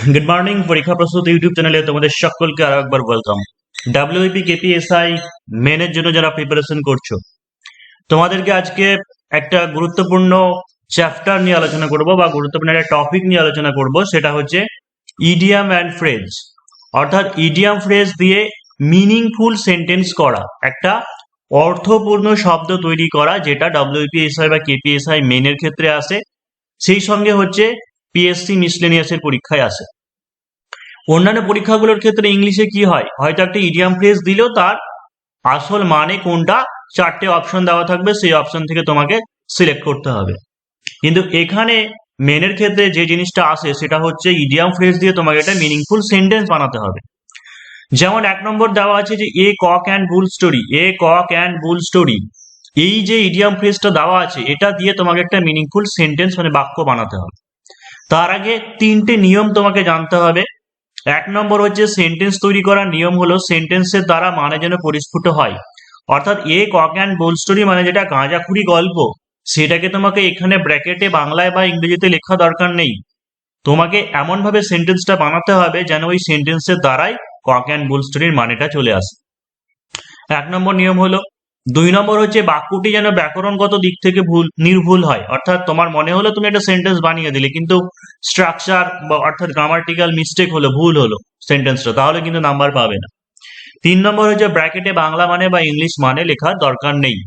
Good morning পরীক্ষা প্রস্তুত YouTube চ্যানেলে তোমাদের সকলকে আরও একবার ওয়েলকাম ডাব্লিউপি কেপিএসআই মেনের জন্য যারা প্রিপারেশন করছ, তোমাদেরকে আজকে একটা গুরুত্বপূর্ণ চ্যাপ্টার নিয়ে আলোচনা করব বা গুরুত্বপূর্ণ একটা টপিক নিয়ে আলোচনা করব, সেটা হচ্ছে ইডিয়াম অ্যান্ড ফ্রেজ অর্থাৎ ইডিয়াম ফ্রেজ দিয়ে মিনিংফুল সেন্টেন্স করা, একটা অর্থপূর্ণ শব্দ তৈরি করা, যেটা ডাব্লিউপিএসআই বা কেপিএসআই মেনের ক্ষেত্রে আসে। সেই সঙ্গে হচ্ছে পিএসসি মিসলেনিয়াসের পরীক্ষায় আসে। অন্যান্য পরীক্ষাগুলোর ক্ষেত্রে ইংলিশে কি হয়? হয়তো একটা ইডিয়াম ফ্রেজ দিলেও তার আসল মানে কোনটা? চারটে অপশন দেওয়া থাকবে, সেই অপশন থেকে তোমাকে সিলেক্ট করতে হবে। কিন্তু এখানে মেনের ক্ষেত্রে যে জিনিসটা আসে, সেটা হচ্ছে ইডিয়াম ফ্রেজ দিয়ে তোমাকে একটা মিনিংফুল সেন্টেন্স বানাতে হবে। যেমন এক নম্বর দেওয়া আছে যে, a cock and bull story, a cock and bull story. এই যে ইডিয়াম ফ্রেজটা দেওয়া আছে, এটা দিয়ে তোমাকে একটা মিনিংফুল সেন্টেন্স মানে বাক্য বানাতে হবে। তার আগে তিনটে নিয়ম তোমাকে জানতে হবে। এক নম্বর হচ্ছে সেন্টেন্স তৈরি করার নিয়ম হলো সেন্টেন্সের দ্বারা মানে যেন পরিস্ফুট হয়। অর্থাৎ a cock and bull story মানে যেটা গাঁজাখুরি গল্প, সেটাকে তোমাকে এখানে ব্র্যাকেটে বাংলায় বা ইংরেজিতে লেখা দরকার নেই। তোমাকে এমনভাবে সেন্টেন্সটা বানাতে হবে যেন ওই সেন্টেন্সের দ্বারাই কক অ্যান্ড বুল স্টোরির মানেটা চলে আসে। এক নম্বর নিয়ম হলো দুই নম্বর হচ্ছে বাক্যটি যেন ব্যাকরণগত দিক থেকে ভুল, নির্ভুল হয়। অর্থাৎ তোমার মনে হলো তুমি একটা সেন্টেন্স বানিয়ে দিলে, কিন্তু স্ট্রাকচার বা অর্থাৎ গ্রামাটিক্যাল মিস্টেক হলো, ভুল হলো সেন্টেন্সটা তাহলে কিন্তু নাম্বার পাবে না। তিন নম্বর হচ্ছে ব্র্যাকেটে বাংলা মানে বা ইংলিশ মানে লেখার দরকার নেই।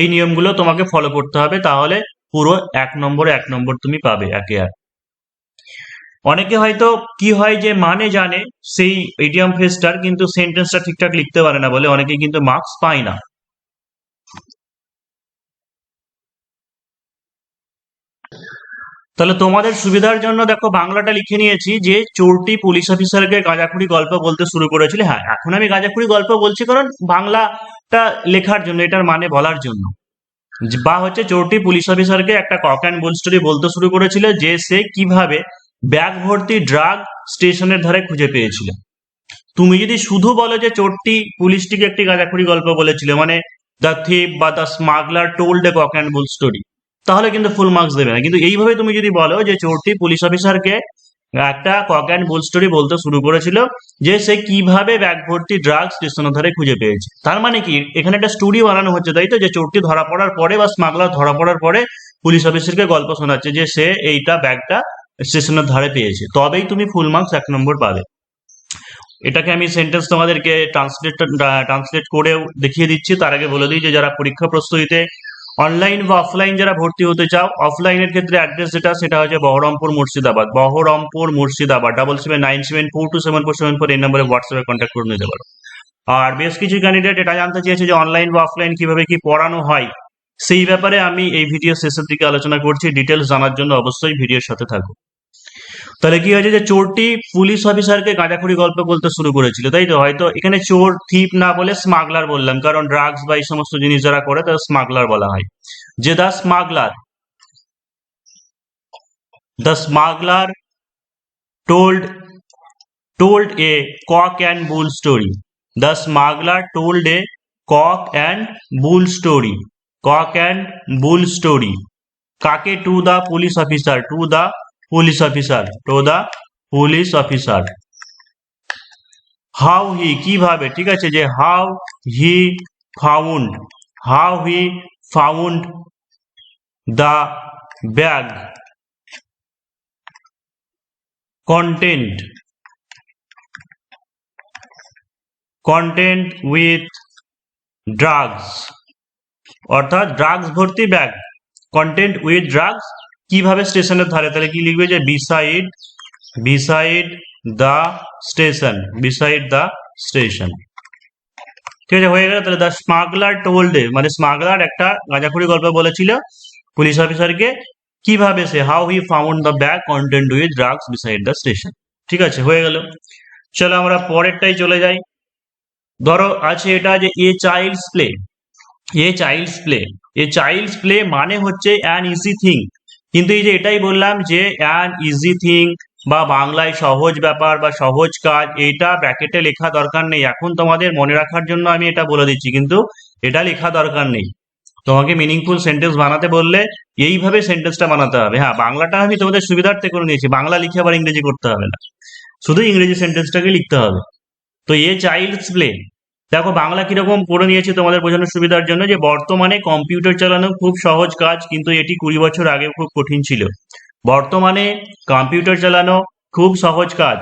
এই নিয়মগুলো তোমাকে ফলো করতে হবে, তাহলে পুরো এক নম্বরে এক নম্বর তুমি পাবে একে এক অনেকে হয়তো কি হয় যে মানে জানে, সেই ইডিয়াম ফ্রেজটার কিন্তু সেন্টেন্সটা ঠিকঠাক লিখতে পারে না বলে, অনেকে কিন্তু মার্কস পায় না। তাহলে তোমাদের সুবিধার জন্য দেখো বাংলাটা লিখে নিয়েছি যে চোরটি পুলিশ অফিসারকে গাঁজাখুরি গল্প বলতে শুরু করেছিল। হ্যাঁ এখন আমি গাঁজাখুরি গল্প বলছি কারণ বাংলাটা লেখার জন্য, এটার মানে বলার জন্য। বা হচ্ছে চোরটি পুলিশ অফিসারকে একটা কক অ্যান্ড বোল স্টোরি বলতে শুরু করেছিল যে সে কীভাবে ব্যাগ ভর্তি ড্রাগ স্টেশনের ধারে খুঁজে পেয়েছিল। তুমি যদি শুধু বলো যে চোরটি পুলিশটিকে একটি গাঁজাখুরি গল্প বলেছিল মানে দ্য থিপ বা the smuggler told a cock and bull story তাহলে কিন্তু ফুল মার্কস দেবে না। কিন্তু এইভাবে তুমি যদি বলো যে চোরটি পুলিশ অফিসারকে একটা কক অ্যান্ড বুল স্টোরি বলতে শুরু করেছিল যে সে কীভাবে ব্যাগ ভর্তি ড্রাগস স্টেশনের ধারে খুঁজে পেয়েছে। তার মানে কি? এখানে একটা স্টোরি বানানো হচ্ছে, তাই তো? যে চোরটি ধরা পড়ার পরে বা স্মাগলার ধরা পড়ার পরে পুলিশ অফিসারকে গল্প শোনাচ্ছে যে সে এইটা ব্যাগটা স্টেশনের ধারে পেয়েছে। তবেই তুমি ফুল মার্কস এক নম্বর পাবে। এটাকে আমি সেন্টেন্স তোমাদেরকে ট্রান্সলেট ট্রান্সলেট করেও দেখিয়ে দিচ্ছি। তার আগে বলে দিই যে যারা পরীক্ষা প্রস্তুতিতে অনলাইন বা অফলাইন যারা ভর্তি হতে চাও অফলাইনের ক্ষেত্রে অ্যাড্রেস যেটা, সেটা হচ্ছে Baharampur Murshidabad. Baharampur Murshidabad double seven nine seven four two seven four seven four এই নম্বরে হোয়াটসঅ্যাপে কন্ট্যাক্ট করে নিতে পারো। আর বেশ কিছু ক্যান্ডিডেট এটা জানতে চেয়েছে যে অনলাইন বা অফলাইন কীভাবে কি পড়ানো হয়, সেই ব্যাপারে আমি এই ভিডিও শেষের দিকে আলোচনা করছি। ডিটেলস জানার জন্য অবশ্যই ভিডিওর সাথে থাকো। তাহলে কি হয়েছে যে চোরটি পুলিশ অফিসারকে গাঁজাখুরি গল্প বলতে শুরু করেছিল, তাই তো? হয়তো এখানে চোর থিপ না বলে স্মাগলার বললাম, কারণ ড্রাগস বা এই সমস্ত জিনিস যারা করে তারা স্মাগলার বলা হয়। যে the smuggler the smuggler told told a cock and bull story the smuggler told a cock and bull story cock and bull story কাকে? To the police officer to the police officer to the police officer how he কীভাবে, ঠিক আছে, যে how he found how he found the bag content content with drugs অর্থাৎ drugs ভর্তি bag content with drugs কীভাবে স্টেশনের ধারে? তাহলে কি লিখবে যে beside beside the station beside the station ঠিক আছে, হয়ে গেল। তাহলে দ্য স্মাগলার টোল্ডে মানে স্মাগলার একটা গাঁজাখুরি গল্প বলেছিল পুলিশ অফিসারকে কীভাবে সে how he found the bag content with drugs beside the station ঠিক আছে, হয়ে গেল। চলো আমরা পরেরটাই চলে যাই। ধরো, আছে এটা যে a child's play a child's play a child's play মানে হচ্ছে অ্যান ইজি থিং কিন্তু এই যে এটাই বললাম যে অ্যান ইজি থিং বা বাংলায় সহজ ব্যাপার বা সহজ কাজ, এইটা ব্র্যাকেটে লেখা দরকার নেই। এখন তোমাদের মনে রাখার জন্য আমি এটা বলে দিচ্ছি, কিন্তু এটা লেখা দরকার নেই। তোমাকে মিনিংফুল সেন্টেন্স বানাতে বললে এইভাবে সেন্টেন্সটা বানাতে হবে। হ্যাঁ বাংলাটা আমি তোমাদের সুবিধার্থে করে নিয়েছি। বাংলা লিখে আবার ইংরেজি করতে হবে না। শুধু ইংরেজি সেন্টেন্সটাকে লিখতে হবে। তো এ চাইল্ডস প্লে দেখো, বাংলা কীরকম করে নিয়েছি তোমাদের বোঝানোর সুবিধার জন্য যে, বর্তমানে কম্পিউটার চালানো খুব সহজ কাজ, কিন্তু এটি কুড়ি বছর আগে খুব কঠিন ছিল। বর্তমানে কম্পিউটার চালানো খুব সহজ কাজ,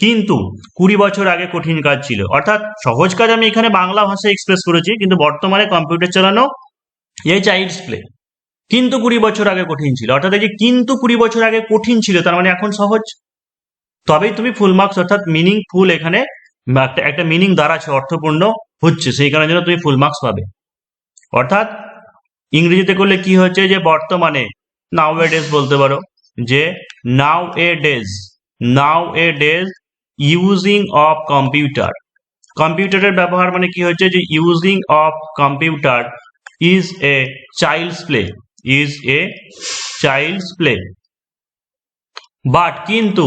কিন্তু কুড়ি বছর আগে কঠিন কাজ ছিল। অর্থাৎ সহজ কাজ আমি এখানে বাংলা ভাষায় এক্সপ্রেস করেছি, কিন্তু বর্তমানে কম্পিউটার চালানো এ চাইল্ডস প্লে কিন্তু কুড়ি বছর আগে কঠিন ছিল। অর্থাৎ এই যে, কিন্তু কুড়ি বছর আগে কঠিন ছিল, তার মানে এখন সহজ। তবেই তুমি ফুল মার্কস অর্থাৎ মিনিং ফুল এখানে একটা একটা মিনিং দাঁড়াচ্ছে অর্থপূর্ণ হচ্ছে, সেই কারণের জন্য তুমি ফুল মার্কস পাবে। অর্থাৎ ইংরেজিতে করলে কি হচ্ছে যে, বর্তমানে নাও এ ডেজ বলতে পারো, যে nowadays nowadays using of computer কম্পিউটারের ব্যবহার মানে কি হচ্ছে যে using of computer is a child's play is a child's play but কিন্তু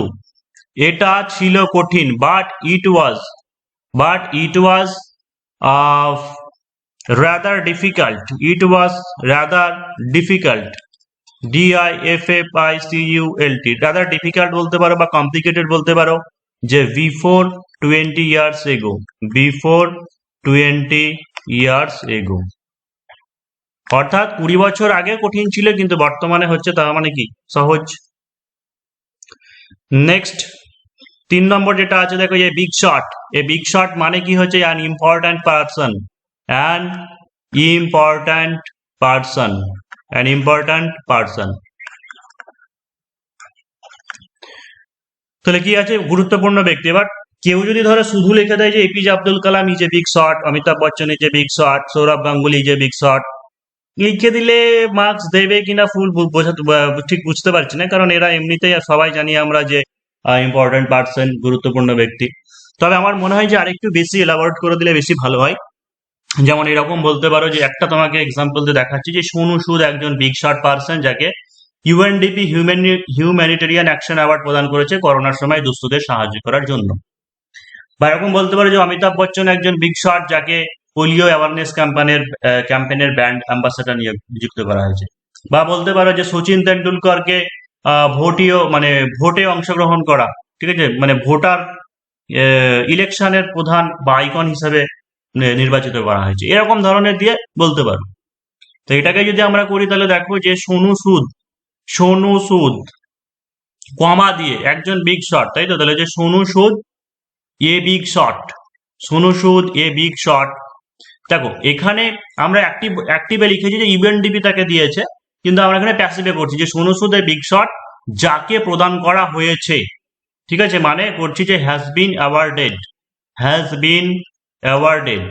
এটা ছিল কঠিন but it was but it was rather difficult it was rather difficult D I F F I C U L T rather difficult বলতে পারো বা complicated বলতে পারো যে before twenty years ago before twenty years ago অর্থাৎ কুড়ি বছর আগে কঠিন ছিল, কিন্তু বর্তমানে হচ্ছে তার মানে কি? সহজ। নেক্সট তিন নম্বর যেটা আছে, দেখো, এই big shot a big shot মানে কি হচ্ছে? An important person an important person an important person তাহলে কি আছে? গুরুত্বপূর্ণ ব্যক্তি। এবার কেউ যদি ধরো শুধু লিখে দেয় যে APJ Abdul Kalam is a big shot Amitabh Bachchan is a big shot Sourav Ganguly is a big shot লিখে দিলে মার্কস দেবে কিনা ফুল বোঝাতে ঠিক বুঝতে পারছি না, কারণ এরা এমনিতেই সবাই জানি আমরা যে ইম্পর্টেন্ট পার্সন গুরুত্বপূর্ণ ব্যক্তি। তবে আমার মনে হয় যে আরেকটু বেশি এলাবোরেট করে দিলে বেশি ভালো হয়। যেমন এরকম বলতে পারো যে একটা তোমাকে এক্সাম্পল দিয়ে দেখাচ্ছি যে সোনু সুদ একজন বিগ শট পার্সন যাকে UNDP human humanitarian action award প্রদান করেছে করোনার সময় দুস্থদের সাহায্য করার জন্য। বা এরকম বলতে পারো যে অমিতাভ বচ্চন একজন বিগ শট যাকে পোলিও অ্যাওয়ারনেস ক্যাম্পেনের ক্যাম্পেনের ব্র্যান্ড অ্যাম্বাসাডার নিয়ে যুক্ত করা হয়েছে। বা বলতে পারো যে সচিন তেন্ডুলকরকে ভোটীয় মানে ভোটে অংশগ্রহণ করা, ঠিক আছে? মানে ভোটার ইলেকশনের প্রধান বা আইকন হিসাবে নির্বাচিত করা হয়েছে। এরকম ধরনের দিয়ে বলতে পারো। তো এটাকে যদি আমরা করি, তাহলে দেখো যে সোনু সুদ সোনু সুদ, কমা দিয়ে, একজন বিগ শট তাই তো? তাহলে যে সোনু সুদ, এ বিগ শট সোনু সুদ, এ বিগ শট দেখো, এখানে আমরা অ্যাক্টিভ অ্যাক্টিভে লিখেছি যে ইউএনডিপি তাকে দিয়েছে। কিন্তু আমরা এখানে প্যাসিভে করছি যে সুদ বিগ শট যাকে প্রদান করা হয়েছে। ঠিক আছে? মানে করছি যে has been awarded has been awarded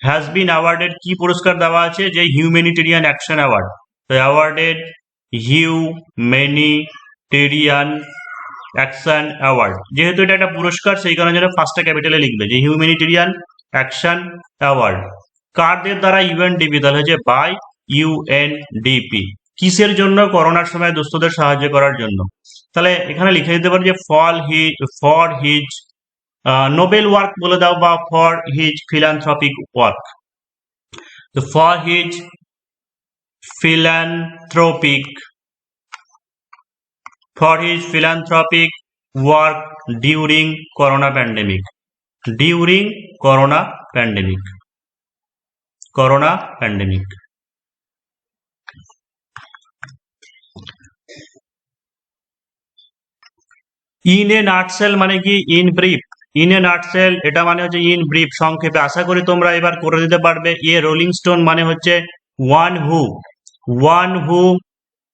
has been awarded কি পুরস্কার দেওয়া আছে? যে হিউম্যানিটেরিয়ান অ্যাকশন অ্যাওয়ার্ড তো অ্যাওয়ার্ডেড হিউম্যানিটেরিয়ান অ্যাকশন অ্যাওয়ার্ড যেহেতু এটা একটা পুরস্কার, সেই কারণে যেন ফার্স্টটা ক্যাপিটালে লিখবে যে হিউম্যানিটেরিয়ান অ্যাকশন অ্যাওয়ার্ড কারদের দ্বারা ইউএনডিপি তাহলে হচ্ছে বাই ইউএনডিপি কিসের জন্য করোনার সময় দুস্থদের সাহায্য করার জন্য? তাহলে এখানে লিখে দিতে পারে যে fall he, for his Nobel work বলে দাও বা for his philanthropic work. For his philanthropic, for his philanthropic work during corona pandemic. During corona pandemic. Corona pandemic. In a nutshell মানে কি? In brief in a nutshell এটা মানে হচ্ছে in brief সংক্ষেপে। আশা করি তোমরা এবার করে দিতে পারবে। এ রোলিং স্টোন মানে হচ্ছে one who one who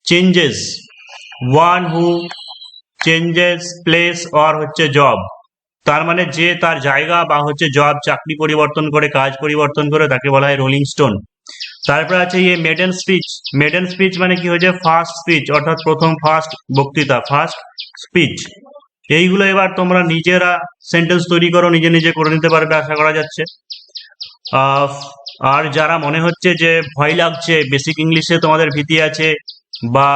changes one who changes place or হচ্ছে জব তার মানে যে তার জায়গা বা হচ্ছে জব চাকরি পরিবর্তন করে, কাজ পরিবর্তন করে, তাকে বলা হয় রোলিং স্টোন তারপর আছে ইয়ে মেডেন স্পিচ মেডেন স্পিচ মানে কি হচ্ছে ফার্স্ট স্পিচ অর্থাৎ প্রথম ফার্স্ট বক্তৃতা। ফার্স্ট স্পিচ এইগুলো এবার তোমরা নিজেরা সেন্টেন্স তৈরি করো, নিজে নিজে করে নিতে পারবে আশা করা যাচ্ছে। আর যারা মনে হচ্ছে যে ভয় লাগছে বেসিক ইংলিশে তোমাদের ভীতি আছে বা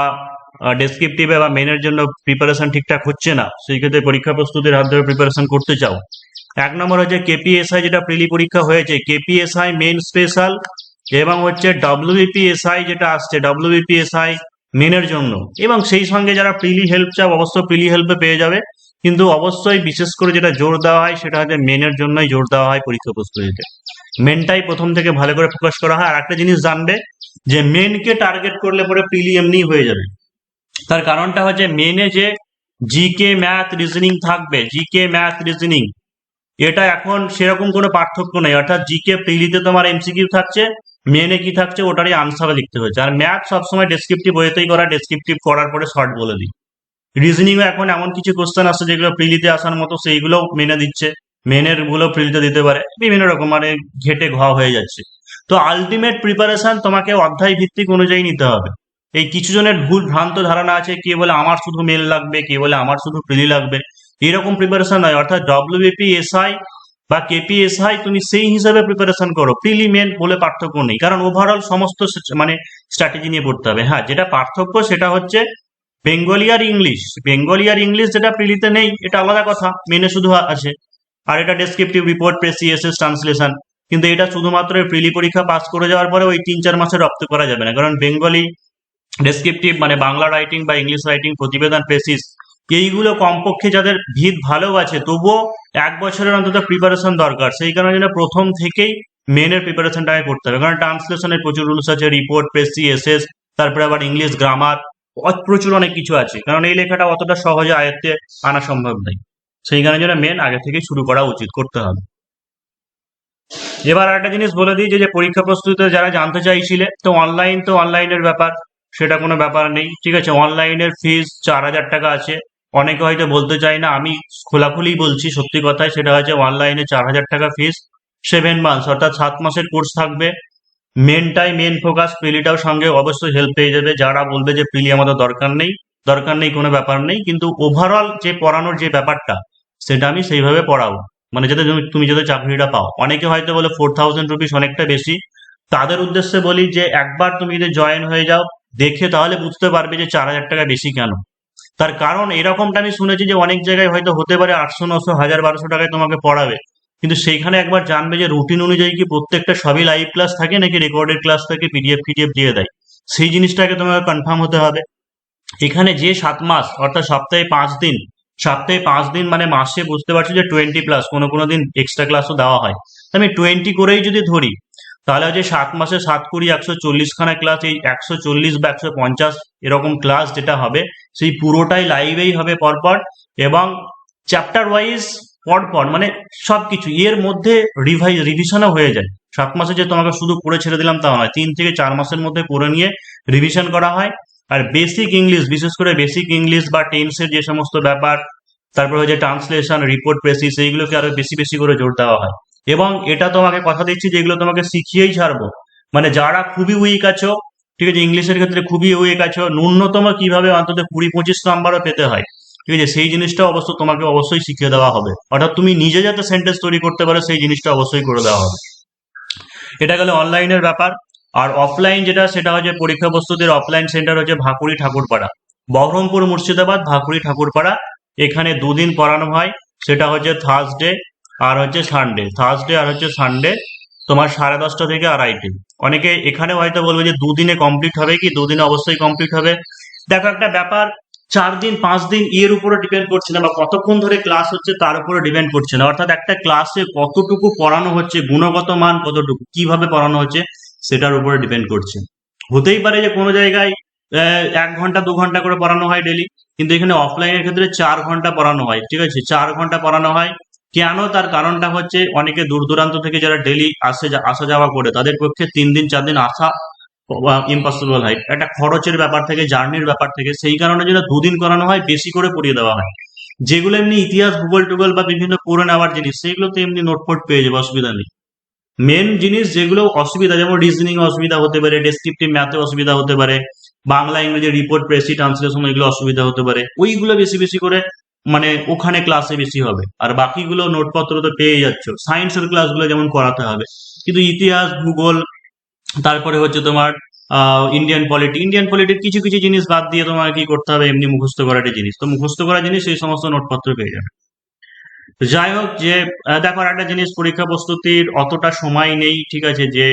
ডেসক্রিপটিভে বা মেনের জন্য প্রিপারেশন ঠিকঠাক হচ্ছে না, সেই ক্ষেত্রে পরীক্ষা প্রস্তুতির হাত ধরে প্রিপারেশন করতে চাও। এক নম্বর হচ্ছে কেপিএসআই যেটা প্রিলি পরীক্ষা হয়েছে কেপিএসআই মেন স্পেশাল এবং হচ্ছে ডাব্লিউবিপিএসআই যেটা আসছে ডাব্লিউবিপিএসআই মেনের জন্য। এবং সেই সঙ্গে যারা প্রিলি হেল্প চাও, অবশ্য প্রিলি হেল্পে পেয়ে যাবে। কিন্তু অবশ্যই বিশেষ করে যেটা জোর দেওয়া হয়, সেটা হচ্ছে মেনের জন্যই জোর দেওয়া হয় পরীক্ষা প্রস্তুতিতে মেনটাই প্রথম থেকে ভালো করে ফোকাস করা হয়। আর একটা জিনিস জানবে যে মেনকে টার্গেট করলে পরে প্রিলি এমনি হয়ে যাবে। তার কারণটা হচ্ছে মেনে যে জিকে ম্যাথ রিজনিং থাকবে জিকে ম্যাথ রিজনিং এটা এখন সেরকম কোনো পার্থক্য নেই। অর্থাৎ জিকে প্রিলিতে তোমার এমসিকিউ থাকছে মেনে কি থাকছে, ওটারই আনসারে লিখতে হচ্ছে আর ম্যাথ সবসময় ডেসক্রিপটিভ ওয়েতেই করা ডেসক্রিপটিভ করার পরে শর্ট বলে দিই। রিজনিংও এখন এমন কিছু কোশ্চেন আসছে যেগুলো প্রিলিতে আসার মতো সেইগুলো মেনে দিচ্ছে মেনেরগুলো প্রিলিতে দিতে পারে। বিভিন্ন রকম মানে ঘেটে ঘ হয়ে যাচ্ছে। তো আলটিমেট প্রিপারেশন তোমাকে অধ্যায় ভিত্তিক অনুযায়ী নিতে হবে। এই কিছু জনের ভুল ভ্রান্ত ধারণা আছে, কে বলে আমার শুধু মেল লাগবে, কে বলে আমার শুধু প্রিলি লাগবে। এরকম প্রিপারেশন নয়, অর্থাৎ ডব্লিউবিপি এসআই বা কেপিএসআই তুমি সেই হিসাবে প্রিপারেশন করো। প্রিলি মেন বলে পার্থক্য নেই। কারণ ওভারঅল সমস্ত মানে স্ট্র্যাটেজি নিয়ে পড়তে হবে। হ্যাঁ যেটা পার্থক্য সেটা হচ্ছে বেঙ্গলি আর ইংলিশ বেঙ্গলি আর ইংলিশ যেটা প্রিলিতে নেই, এটা আলাদা কথা মেনে শুধু আছে। আর এটা ডেসক্রিপটিভ রিপোর্ট প্রেসিএসএস ট্রান্সলেশন কিন্তু এটা শুধুমাত্র প্রিলি পরীক্ষা পাস করে যাওয়ার পরে ওই তিন চার মাসে রপ্ত করা যাবে না। কারণ বেঙ্গলি ডেসক্রিপটিভ মানে বাংলা রাইটিং বা ইংলিশ রাইটিং প্রতিবেদন প্রেসিস এইগুলো কমপক্ষে যাদের ভিত ভালো আছে, তবুও এক বছরের অন্তত প্রিপারেশন দরকার। সেই কারণে যেন প্রথম থেকেই মেনের প্রিপারেশনটা করতে হবে। কারণ ট্রান্সলেশনের প্রচুর রুলস আছে রিপোর্ট প্রেসি এসএস তারপরে আবার ইংলিশ গ্রামার প্রচুর অনেক কিছু আছে। কারণ এই লেখাটা অতটা সহজে আয়ত্তে আনা সম্ভব নয়। সেই কারণে যেন মেন আগে থেকে শুরু করা উচিত, করতে হবে। এবার একটা জিনিস বলে দিই যে পরীক্ষা প্রস্তুতিতে যারা জানতে চাইছিলে, তো অনলাইন তো অনলাইনের ব্যাপার, সেটা কোনো ব্যাপার নেই। ঠিক আছে অনলাইনের ফিস চার হাজার টাকা আছে। অনেকে হয়তো বলতে চায় না, আমি খোলাখুলি বলছি সত্যি কথাই সেটা হচ্ছে অনলাইনে চার হাজার টাকা ফিস সেভেন মান্থস অর্থাৎ সাত মাসের কোর্স থাকবে। মেনটাই মেন ফোকাস প্রিলিটাও সঙ্গে অবশ্যই হেল্প পেয়ে যাবে। যারা বলবে যে প্রিলি আমাদের দরকার নেই দরকার নেই, কোনো ব্যাপার নেই, কিন্তু ওভারঅল যে পড়ানোর যে ব্যাপারটা, সেটা আমি সেইভাবে পড়াবো। মানে যাতে তুমি- যাতে চাকরিটা পাও। অনেকে হয়তো বলে ফোর থাউজেন্ড রুপিস অনেকটা বেশি। তাদের উদ্দেশ্যে বলি যে একবার তুমি যদি জয়েন হয়ে যাও, দেখে তাহলে বুঝতে পারবে যে চার হাজার টাকা বেশি কেন। তার কারণ এরকমটা আমি শুনেছি যে অনেক জায়গায় হয়তো হতে পারে আটশো, নশো, হাজার, বারোশো টাকায় তোমাকে পড়াবে। কিন্তু সেইখানে একবার জানবে যে রুটিন অনুযায়ী কি প্রত্যেকটা সবই লাইভ ক্লাস থাকে নাকি রেকর্ডেড ক্লাস থাকে পিডিএফ ফিডিএফ দিয়ে দেয়। সেই জিনিসটাকে তোমাকে কনফার্ম হতে হবে। এখানে যে সাত মাস, অর্থাৎ সপ্তাহে পাঁচ দিন, সপ্তাহে পাঁচ দিন মানে মাসে বুঝতে পারছি যে টোয়েন্টি প্লাস কোনো কোনো দিন এক্সট্রা ক্লাসও দেওয়া হয়। আমি টোয়েন্টি করেই যদি ধরি, তাহলে যে সাত মাসে সাত কুড়ি, একশো চল্লিশখানা ক্লাস এই একশো চল্লিশ বা একশো পঞ্চাশ এরকম ক্লাস যেটা হবে, সেই পুরোটাই লাইভেই হবে পরপর এবং চ্যাপ্টার ওয়াইজ পরপর মানে সবকিছু। এর মধ্যে রিভাইজ রিভিশনও হয়ে যায়। সাত মাসে যে তোমাকে শুধু পড়ে ছেড়ে দিলাম তা নয়, তিন থেকে চার মাসের মধ্যে পড়ে নিয়ে রিভিশন করা হয়। আর বেসিক ইংলিশ বিশেষ করে বেসিক ইংলিশ বা টেন্সের যে সমস্ত ব্যাপার, তারপর হচ্ছে ট্রান্সলেশন রিপোর্ট প্রেসিস এইগুলোকে আরও বেশি বেশি করে জোর দেওয়া হয়। এবং এটা তোমাকে কথা দিচ্ছি যেগুলো তোমাকে শিখিয়েই ছাড়বো। মানে যারা খুবই উইক আছো, ঠিক আছে ইংলিশের ক্ষেত্রে খুবই উইক আছো, ন্যূনতম কীভাবে অন্তত কুড়ি পঁচিশ নাম্বারও পেতে হয়। ঠিক আছে? সেই জিনিসটা অবশ্য তোমাকে অবশ্যই শিখিয়ে দেওয়া হবে। অর্থাৎ তুমি নিজে যাতে সেন্টেন্স তৈরি করতে পারো, সেই জিনিসটা অবশ্যই করে দেওয়া হবে। এটা গেলে অনলাইনের ব্যাপার। আর অফলাইন যেটা, সেটা হচ্ছে পরীক্ষা প্রস্তুতির অফলাইন সেন্টার হচ্ছে ভাকুড়ি ঠাকুরপাড়া। বহরমপুর মুর্শিদাবাদ ভাকুড়ি ঠাকুরপাড়া। এখানে দুদিন পড়ানো হয়। সেটা হচ্ছে থার্সডে আর হচ্ছে সানডে থার্সডে আর হচ্ছে সানডে তোমার সাড়ে দশটা থেকে আড়াইটে। অনেকে এখানে হয়তো বলবে যে দুদিনে কমপ্লিট হবে কি? দুদিনে অবশ্যই কমপ্লিট হবে। দেখো একটা ব্যাপার চার দিন, পাঁচ দিন এর উপরে ডিপেন্ড করছে না বা কতক্ষণ ধরে ক্লাস হচ্ছে তার উপরে ডিপেন্ড করছে না। অর্থাৎ একটা ক্লাসে কতটুকু পড়ানো হচ্ছে, গুণগত মান কতটুকু, কীভাবে পড়ানো হচ্ছে, সেটার উপরে ডিপেন্ড করছে। হতেই পারে যে কোনো জায়গায় এক ঘণ্টা, দু ঘণ্টা করে পড়ানো হয় ডেলি কিন্তু এখানে অফলাইনের ক্ষেত্রে চার ঘণ্টা পড়ানো হয়, ঠিক আছে? চার ঘণ্টা পড়ানো হয়। কেন? তার কারণটা হচ্ছে অনেকে দূর দূরান্ত থেকে যারা ডেলি আসে, আসা যাওয়া করে, তাদের পক্ষে তিন দিন, চার দিন আসা ইম্পসিবল হয় একটা খরচের ব্যাপার থেকে, জার্নির ব্যাপার থেকে, সেই কারণে যেটা দুদিন করানো হয়, বেশি করে পড়িয়ে দেওয়া হয়। যেগুলো এমনি ইতিহাস, ভূগোল, টুগল বা বিভিন্ন পড়ে নেওয়ার জিনিস সেগুলো তো এমনি নোটফোট পেয়ে যাবে, অসুবিধা নেই। মেন জিনিস যেগুলো অসুবিধা, যেমন রিজনিং অসুবিধা হতে পারে ডেসক্রিপটিভ ম্যাথে অসুবিধা হতে পারে, বাংলা, ইংরেজি রিপোর্ট প্রেসি ট্রান্সলেশন এগুলো অসুবিধা হতে পারে, ওইগুলো বেশি বেশি করে মানে ওখানে ক্লাসে বেশি হবে। আর বাকিগুলো নোটপত্র তো পেয়ে যাচ্ছ। সায়েন্সের ক্লাসগুলো যেমন করাতে হবে। কিন্তু ইতিহাস, ভূগোল তারপরে হচ্ছে তোমার ইন্ডিয়ান পলিটি ইন্ডিয়ান পলিটির কিছু কিছু জিনিস বাদ দিয়ে তোমার কি করতে হবে, এমনি মুখস্থ করা একটা জিনিস। তো মুখস্থ করা জিনিস সেই সমস্ত নোটপত্র পেয়ে যাবে। যাই হোক যে দেখো একটা জিনিস, পরীক্ষা প্রস্তুতির অতটা সময় নেই, ঠিক আছে, যে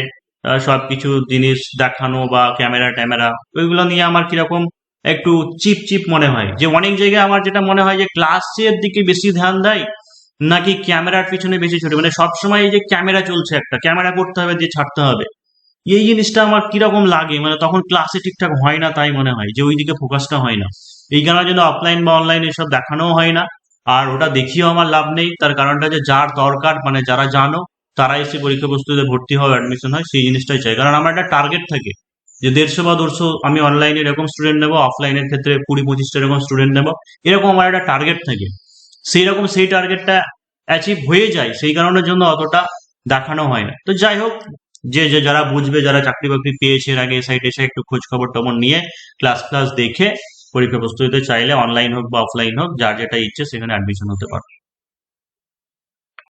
সব কিছু জিনিস দেখানো বা ক্যামেরা ট্যামেরা, ওইগুলো নিয়ে আমার কীরকম একটু চিপ চিপ মনে হয়। যে অনেক জায়গায় আমার যেটা মনে হয় যে ক্লাসের দিকে বেশি ধ্যান দেয়, নাকি ক্যামেরার পিছনে বেশি ছোট। মানে সবসময় এই যে ক্যামেরা চলছে একটা, ক্যামেরা করতে হবে দিয়ে ছাড়তে হবে। এই জিনিসটা আমার কীরকম লাগে? মানে তখন ক্লাসে ঠিকঠাক হয় না তাই মনে হয়, যে ওইদিকে ফোকাসটা হয় না। এই কারণের জন্য অফলাইন বা অনলাইন এসব দেখানোও হয় না। আর ওটা দেখিও আমার লাভ নেই। তার কারণটা যে যার দরকার মানে যারা জানো তারা এসে পরীক্ষা প্রস্তুতিতে ভর্তি হয় অ্যাডমিশন হয়, সেই জিনিসটাই চাই। কারণ আমার একটা টার্গেট থাকে যে দেড়শো বা দুশো আমি অনলাইনে এরকম স্টুডেন্ট নেব অফলাইনের ক্ষেত্রে কুড়ি, পঁচিশটা এরকম স্টুডেন্ট নেব। এরকম আমার একটা টার্গেট থাকে। সেই রকম সেই টার্গেটটা অ্যাচিভ হয়ে যায়, সেই কারণের জন্য অতটা দেখানো হয় না। তো যাই হোক যে যে যারা বুঝবে, যারা চাকরি বাকরি পেয়েছে, এর আগে সাইড এসে একটু খোঁজ খবর টবর নিয়ে ক্লাস ক্লাস দেখে পরীক্ষা প্রস্তুতিতে চাইলে অনলাইন হোক বা অফলাইন হোক, যার যেটা ইচ্ছে সেখানে অ্যাডমিশন হতে পারে।